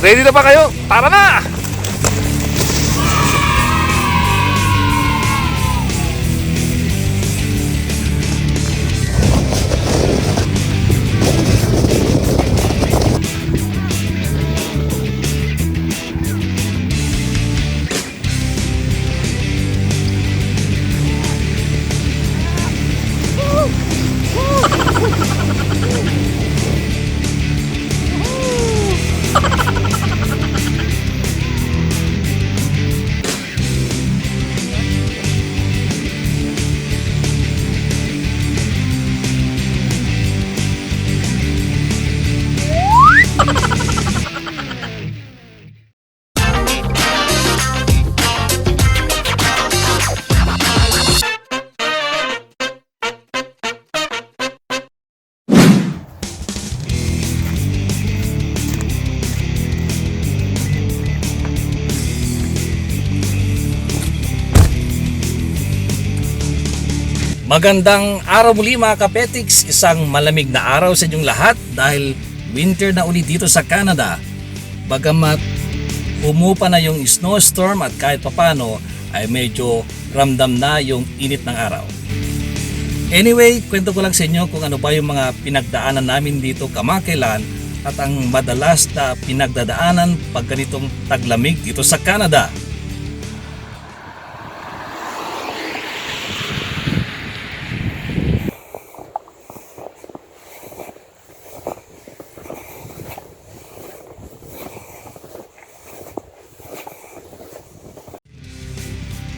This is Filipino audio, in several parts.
Ready na ba kayo? Tara na! Magandang araw muli mga kapetiks, isang malamig na araw sa inyong lahat dahil winter na ulit dito sa Canada. Bagamat umupa na yung snowstorm at kahit papano ay medyo ramdam na yung init ng araw. Anyway, kwento ko lang sa inyo kung ano ba yung mga pinagdaanan namin dito kamakailan at ang madalas na pinagdadaanan pag ganitong taglamig dito sa Canada.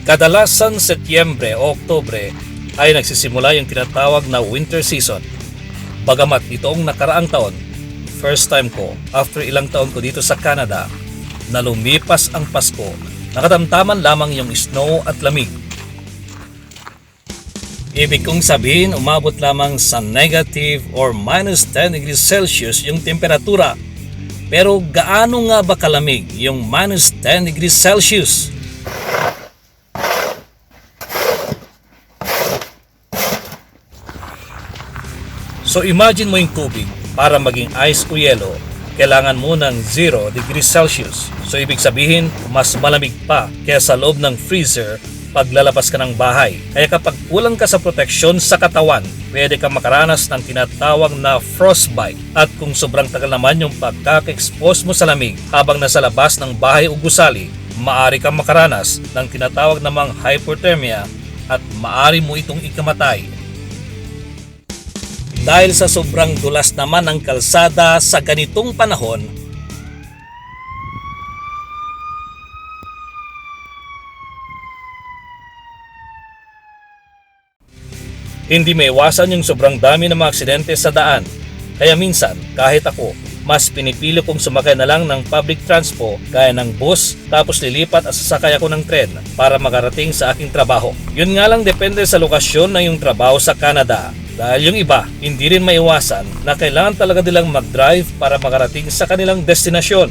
Kadalasan Setyembre o Oktobre ay nagsisimula yung tinatawag na winter season. Bagamat itoong nakaraang taon, first time ko after ilang taon ko dito sa Canada na lumipas ang Pasko, nakatamtaman lamang yung snow at lamig. Ibig kong sabihin umabot lamang sa negative or minus 10 degrees Celsius yung temperatura. Pero gaano nga ba kalamig yung minus 10 degrees Celsius? So imagine mo yung tubig para maging ice o yelo, kailangan mo ng 0 degrees Celsius. So ibig sabihin, mas malamig pa kaya sa loob ng freezer paglalabas ka ng bahay. Kaya kapag kulang ka sa proteksyon sa katawan, pwede kang makaranas ng tinatawag na frostbite. At kung sobrang tagal naman yung pagkaka-expose mo sa lamig habang nasa labas ng bahay o gusali, maari kang makaranas ng tinatawag namang hypothermia at maari mo itong ikamatay dahil sa sobrang dulas naman ng kalsada sa ganitong panahon, hindi may iwasan yung sobrang dami ng mga aksidente sa daan. Kaya minsan, kahit ako, mas pinipili kong sumakay na lang ng public transpo gaya ng bus tapos lilipat at sasakay ako ng tren para makarating sa aking trabaho. Yun nga lang depende sa lokasyon ng yung trabaho sa Canada. Dahil yung iba, hindi rin maiwasan na kailangan talaga nilang mag-drive para makarating sa kanilang destinasyon.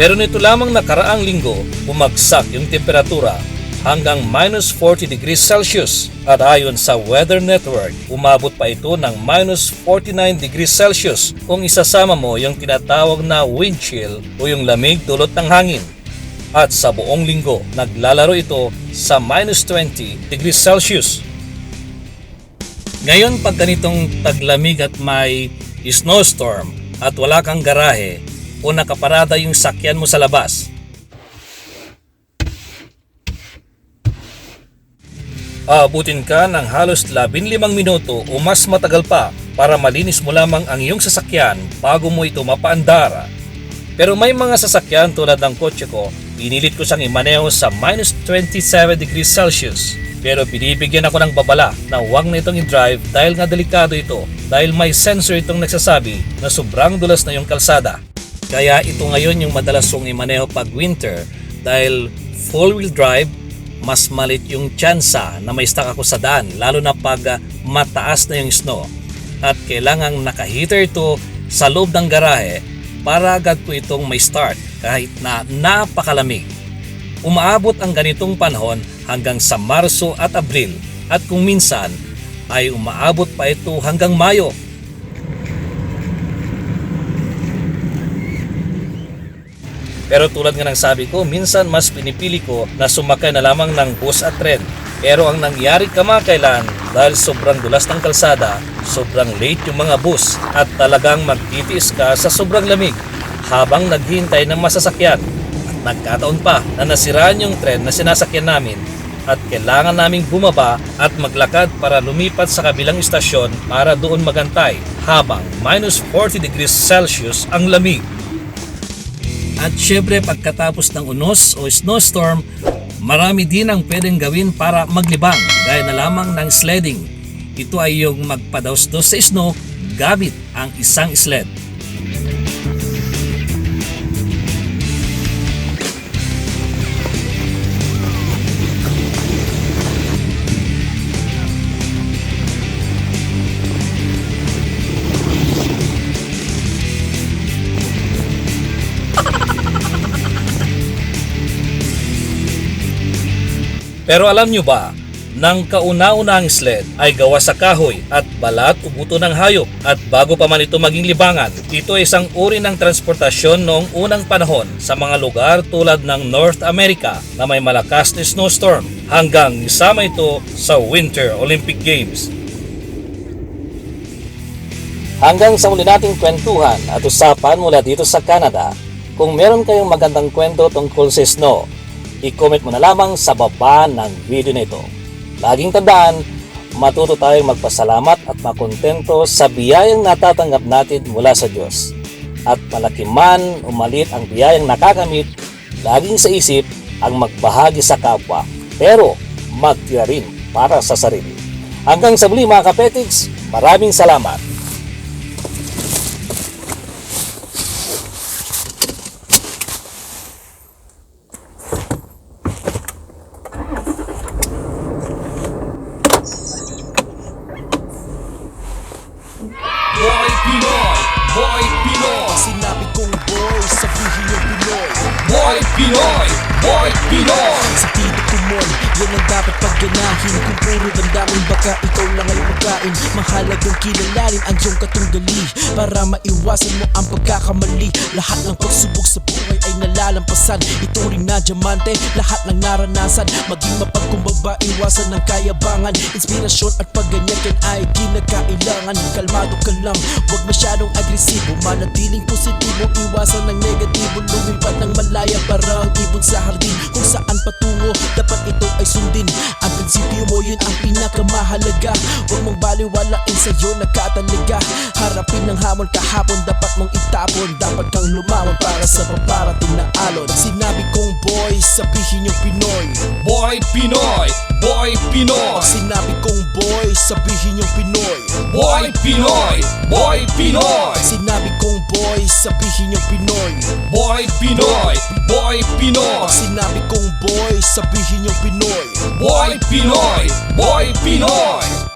Pero nito lamang nakaraang linggo, bumagsak yung temperatura hanggang minus 40 degrees Celsius at ayon sa Weather Network, umabot pa ito ng minus 49 degrees Celsius kung isasama mo yung tinatawag na wind chill o yung lamig dulot ng hangin. At sa buong linggo, naglalaro ito sa minus 20 degrees Celsius. Ngayon pag ganitong taglamig at may snowstorm at wala kang garahe o nakaparada yung sakyan mo sa labas, aabutin ka ng halos 15 minuto o mas matagal pa para malinis mo lamang ang iyong sasakyan bago mo ito mapaandara. Pero may mga sasakyan tulad ng kotse ko, pinilit ko siyang imaneho sa minus 27 degrees Celsius. Pero binibigyan ako ng babala na huwag na itong i-drive dahil nga delikado ito dahil may sensor itong nagsasabi na sobrang dulas na yung kalsada. Kaya ito ngayon yung madalas kong imaneho pag winter dahil full wheel drive mas malit yung tsansa na may stuck ako sa daan lalo na pag ah, mataas na yung snow at kailangang naka-heater ito sa loob ng garahe para agad ko itong may start kahit na napakalamig. Umaabot ang ganitong panahon hanggang sa Marso at Abril at kung minsan ay umaabot pa ito hanggang Mayo Pero tulad nga ng sabi ko, minsan mas pinipili ko na sumakay na lamang ng bus at tren. Pero ang nangyari kamakailan dahil sobrang dulas ng kalsada, sobrang late yung mga bus at talagang magtitiis ka sa sobrang lamig habang naghihintay ng masasakyan. At nagkataon pa na nasiraan yung tren na sinasakyan namin at kailangan naming bumaba at maglakad para lumipat sa kabilang istasyon para doon magantay habang minus 40 degrees Celsius ang lamig. At syempre pagkatapos ng unos o snowstorm, marami din ang pwedeng gawin para maglibang gaya na lamang ng sledding. Ito ay yung magpadaos-dos sa snow gamit ang isang sled. Pero alam nyo ba, nang kauna-unahang sled ay gawa sa kahoy at balat o buto ng hayop at bago pa man ito maging libangan, ito ay isang uri ng transportasyon noong unang panahon sa mga lugar tulad ng North America na may malakas na snowstorm hanggang isama ito sa Winter Olympic Games. Hanggang sa muli nating kwentuhan at usapan mula dito sa Canada, kung meron kayong magandang kwento tungkol sa snow, i-comment mo na lamang sa baba ng video na ito. Laging tandaan, matuto tayong magpasalamat at makontento sa biyayang natatanggap natin mula sa Diyos. At malaki man o maliit ang biyayang nakakamit, laging sa isip ang magbahagi sa kapwa, pero magtira rin para sa sarili. Hanggang sa muli mga kapetiks, maraming salamat. Boy Pinoy! Sa tito kumon, yan ang dapat pagganahin. Kung puro damdamin, baka ikaw lang ay magkain Mahalagang kilalanin ang iyong katunggali Para maiwasan mo ang pagkakamali Lahat ng pagsubok sa buhay ay nalalampasan. Ito rin na diamante, lahat ng naranasan. Maging mapagkumbaba, iwasan ng kayabangan. Inspirasyon at pagganyan yan ay kinakailangan. Kalmado ka lang, huwag masyadong agresibo. Manatiling positibo, iwasan ng negatibo. Lumipad ng malaya para ang ibon sa hardin. Kung saan patungo, dapat ito ay sundin. Ang prinsipyo mo yun ang pinakamahalaga. Huwag mong baliwalain sa'yo nakatalaga Harapin ng hamon kahapon, dapat mong itapon. Dapat kang lumawan para sa paparating na alon. Sinabi kong boy, sabihin yung Pinoy. Boy Pinoy! Boy Pinoy! Sinabi sabihin yung Pinoy Boy Pinoy! Boy Pinoy! Sinabi kong boy, sabihin yung Pinoy Boy Pinoy! Boy Pinoy! Sinabi kong boy, sabihin yung Pinoy Boy Pinoy! Boy Pinoy!